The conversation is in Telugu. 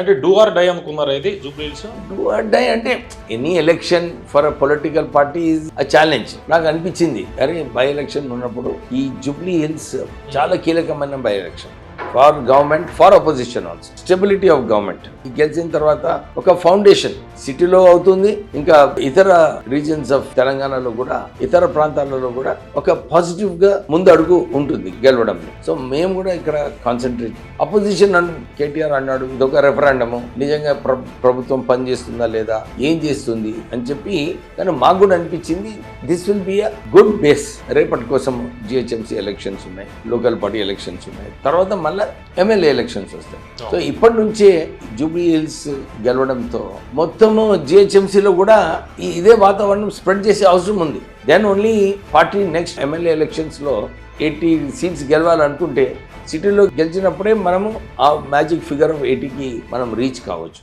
అంటే డూ ఆర్ డై అనుకున్నారు ఇది జూబ్లీహిల్స్? డూ ఆర్ డై అంటే any election for a political party is a challenge నాకు అనిపించింది. అరే బై ఎలక్షన్ ఉన్నప్పుడు ఈ జూబ్లీ హిల్స్ చాలా కీలకమైన by election for government for opposition also stability of government ఈ గెలిచిన తర్వాత ఒక ఫౌండేషన్ సిటీలో అవుతుంది ఇంకా ఇతర రీజన్స్ ఆఫ్ తెలంగాణలో కూడా ఇతర ప్రాంతాలలో కూడా ఒక పాజిటివ్గా ముందడుగు ఉంటుంది గెలవడంలో. సో మేము కూడా ఇక్కడ కాన్సన్ట్రేట్ అపోజిషన్ అను కేటీఆర్ అన్నాడు ఇదొక రెఫరెండము నిజంగా ప్రభుత్వం పనిచేస్తుందా లేదా? ఏం చేస్తుంది? అని చెప్పి కానీ మాకు కూడా అనిపించింది this will be a good base రేపటి కోసం జిహెచ్ఎంసీ ఎలక్షన్స్ ఉన్నాయి లోకల్ పార్టీ ఎలక్షన్స్ ఉన్నాయి. తర్వాత మళ్ళీ ఎమ్మెల్యే ఎలక్షన్స్ వస్తాయి. సో ఇప్పటి నుంచే జూబ్లీ హిల్స్ గెలవడంతో మొత్తము జిహెచ్ఎంసీలో కూడా ఇదే వాతావరణం స్ప్రెడ్ చేసే అవసరం ఉంది. Then only party next MLA ఎలక్షన్స్లో ఎయిటీ సీట్స్ గెలవాలనుకుంటే సిటీలో గెలిచినప్పుడే మనము ఆ మ్యాజిక్ ఫిగర్ ఆఫ్ ఎయిటీకి మనం రీచ్ కావచ్చు.